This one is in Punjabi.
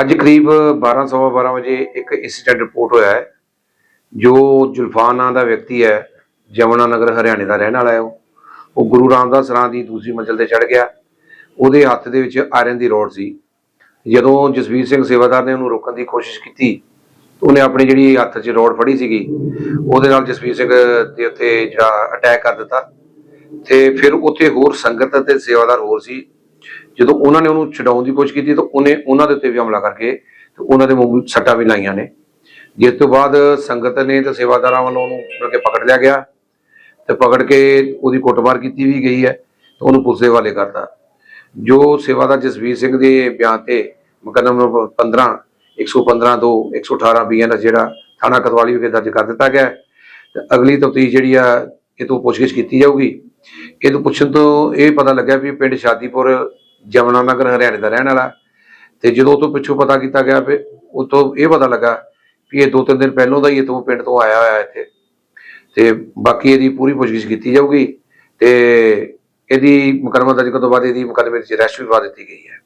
ਅੱਜ ਕਰੀਬ 12:12 ਵਜੇ ਇੱਕ ਇਨਸੀਡੈਂਟ ਰਿਪੋਰਟ ਹੋਇਆ ਹੈ, ਜੋ ਜੁਲਫਾਨ ਨਾਂ ਦਾ ਵਿਅਕਤੀ ਹੈ, ਜਮਨਾ ਨਗਰ, ਹਰਿਆਣੇ ਦਾ ਰਹਿਣ ਵਾਲਾ ਹੈ ਉਹ। ਉਹ ਗੁਰੂ ਰਾਮਦਾਸ ਰਾਂ ਦੀ ਦੂਸਰੀ ਮੰਜ਼ਲ ਤੇ ਚੜ ਗਿਆ। ਉਹਦੇ ਹੱਥ ਦੇ ਵਿੱਚ ਆਇਰਨ ਦੀ ਰੋਡ ਸੀ। ਜਦੋਂ ਜਸਵੀਰ ਸਿੰਘ ਸੇਵਾਦਾਰ ਨੇ ਉਹਨੂੰ ਰੋਕਣ ਦੀ ਕੋਸ਼ਿਸ਼ ਕੀਤੀ ਉਹਨੇ ਆਪਣੀ ਜਿਹੜੀ ਹੱਥ 'ਚ ਰੋਡ ਫੜੀ ਸੀਗੀ, ਉਹਦੇ ਨਾਲ ਜਸਵੀਰ ਸਿੰਘ ਦੇ ਉੱਤੇ ਜਿਹੜਾ ਅਟੈਕ ਕਰ ਦਿੱਤਾ। ਤੇ ਫਿਰ ਉੱਥੇ ਹੋਰ ਸੰਗਤ ਅਤੇ ਸੇਵਾਦਾਰ ਹੋਰ ਸੀ। ਜਦੋਂ ਉਹਨਾਂ ਨੇ ਉਹਨੂੰ ਛਡਾਉਣ ਦੀ ਕੋਸ਼ਿਸ਼ ਕੀਤੀ ਤਾਂ ਉਹਨੇ ਉਹਨਾਂ ਦੇ ਉੱਤੇ ਵੀ ਹਮਲਾ ਕਰਕੇ ਤੇ ਉਹਨਾਂ ਦੇ ਮੂੰਹ ਸੱਟਾਂ ਵੀ ਲਾਈਆਂ ਨੇ। ਜਿਸ ਤੋਂ ਬਾਅਦ ਸੰਗਤ ਨੇ ਤੇ ਸੇਵਾਦਾਰਾਂ ਵੱਲੋਂ ਉਹਨੂੰ ਮਤਲਬ ਕਿ ਪਕੜ ਲਿਆ ਗਿਆ ਤੇ ਪਕੜ ਕੇ ਉਹਦੀ ਕੁੱਟਮਾਰ ਕੀਤੀ ਵੀ ਗਈ ਹੈ ਤੇ ਉਹਨੂੰ ਪੁਲਿਸ ਦੇ ਹਵਾਲੇ ਕਰਤਾ। ਜੋ ਸੇਵਾਦਾਰ ਜਸਵੀਰ ਸਿੰਘ ਦੇ ਬਿਆਨ ਤੇ ਮੁਕੱਦਮਾ ਨੰਬਰ 15 115 2 118 ਬੀਐਨ ਜਿਹੜਾ ਥਾਣਾ ਕਤਵਾਲੀ ਵਿਖੇ ਦਰਜ ਕਰ ਦਿੱਤਾ ਗਿਆ ਤੇ ਅਗਲੀ ਤਫਤੀਸ਼ ਜਿਹੜੀ ਆ, ਇਹ ਤੋਂ ਪੁੱਛਗਿੱਛ ਕੀਤੀ ਜਾਊਗੀ। ਇਹ ਪੁੱਛਣ ਤੋਂ ਇਹ ਪਤਾ ਲੱਗਿਆ ਵੀ ਪਿੰਡ ਸ਼ਾਦੀਪੁਰ ਜਮਨਾ ਨਗਰ ਹਰਿਆਣੇ ਦਾ ਰਹਿਣ ਵਾਲਾ ਤੇ ਜਦੋਂ ਉਹ ਤੋਂ ਪਿੱਛੋਂ ਪਤਾ ਕੀਤਾ ਗਿਆ ਵੀ ਉਹ ਇਹ ਪਤਾ ਲੱਗਾ ਵੀ ਇਹ ਦੋ ਤਿੰਨ ਦਿਨ ਪਹਿਲਾਂ ਦਾ ਹੀ ਇਹ ਤੋਂ ਪਿੰਡ ਤੋਂ ਆਇਆ ਹੋਇਆ ਇੱਥੇ। ਤੇ ਬਾਕੀ ਇਹਦੀ ਪੂਰੀ ਪੁੱਛਗਿੱਛ ਕੀਤੀ ਜਾਊਗੀ ਤੇ ਇਹਦੀ ਮੁਕੱਦਮਾ ਦਰਜ ਕਰਨ ਤੋਂ ਬਾਅਦ ਇਹਦੀ ਮੁਕੱਦਮੇ ਵਿੱਚ ਰੈਸਟ ਵੀ ਪਾ ਦਿੱਤੀ ਗਈ ਹੈ।